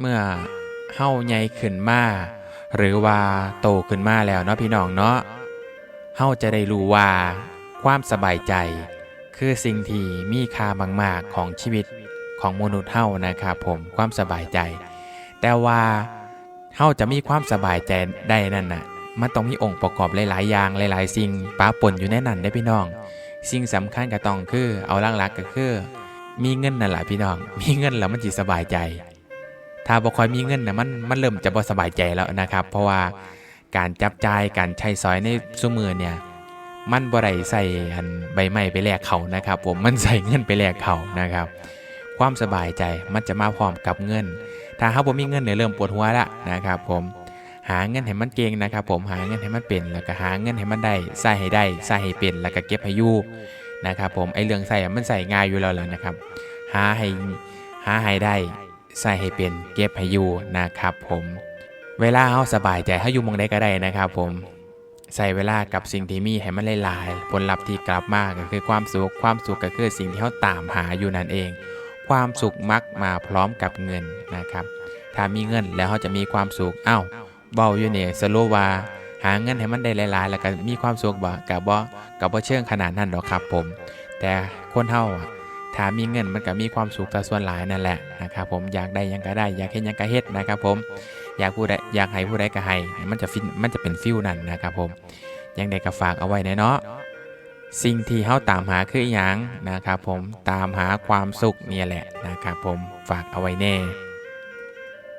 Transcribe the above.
เมื่อเฮาใหญ่ขึ้นมาหรือว่าโตขึ้นมาแล้วเนาะพี่น้องเนาะเฮาจะได้รู้ว่าความสบายใจ คือสิ่งที่มีค่ามากๆของชีวิตของมนุษย์เฮานะครับผมความสบายใจ แต่ว่าเฮาจะมีความสบายใจได้นั่นน่ะมันต้องมีองค์ประกอบหลายๆอย่างหลาย ๆ สิ่งปะปนอยู่ในนั้นได้พี่น้อง สิ่งสำคัญก็ต้องคือเอาหลักๆก็คือ มีเงินนั่นแหละพี่น้อง มีเงินแล้วมันจิตสบายใจ ถ้าบ่ค่อยมีเงินนะมันมันเริ่มจะบ่สบายใจแล้วนะครับ เพราะว่าการจับจ่ายการใช้สอยในซุมือเนี่ย มันบ่ได้ใส่อันใบไม้ไปแลกเขานะครับ ผมมันใส่เงินไปแลกเขานะครับ ความสบายใจมันจะมาพร้อมกับเงิน ถ้าเขาบ่มีเงินเนี่ยเริ่มปวดหัวละนะครับ ผมหาเงินให้มันเก่งนะครับ ผมหาเงินให้มันเป็นแล้วก็หาเงินให้มันได้ใส่ให้ได้ใส่ให้เป็นแล้วก็เก็บให้อยู่นะครับ ผมไอ้เรื่องใส่มันใส่ง่ายอยู่แล้วล่ะนะครับ หาให้หาให้ได้ ใส่ให้เป็นเก็บให้อยู่นะครับผม เวลาเขาสบายใจเขาอยู่มองได้ก็ได้นะครับผมใส่เวลากับสิ่งที่มีให้มันหลายๆผลลัพธ์ที่กลับมาก็คือความสุข ความสุขก็คือสิ่งที่เขาตามหาอยู่นั่นเอง ความสุขมักมาพร้อมกับเงินนะครับ ถ้ามีเงินแล้วเขาจะมีความสุข เอ้าเบาอยู่เนี่ยสโลวาหาเงินให้มันได้หลายๆ แล้วก็มีความสุขบ่กับบ่กับบ่เชิงขนาดนั้นหรอกครับผม แต่คนเฮาอะ ถ้ามีเงินมันก็มีความสุขแต่ส่วนหลายนั่นแหละนะครับผมอยากได้ยังก็ได้อยากเห็นยังก็เฮ็ดนะครับผมอยากผู้ใดอยากให้ผู้ใดก็ให้มันจะฟินมันจะเป็นฟิลนั่นนะครับผมยังได้ก็ฝากเอาไว้เนาะสิ่งที่เฮาตามหาคืออย่างนะครับผมตามหาความสุขเนี่ยแหละนะครับผมฝากเอาไว้แน่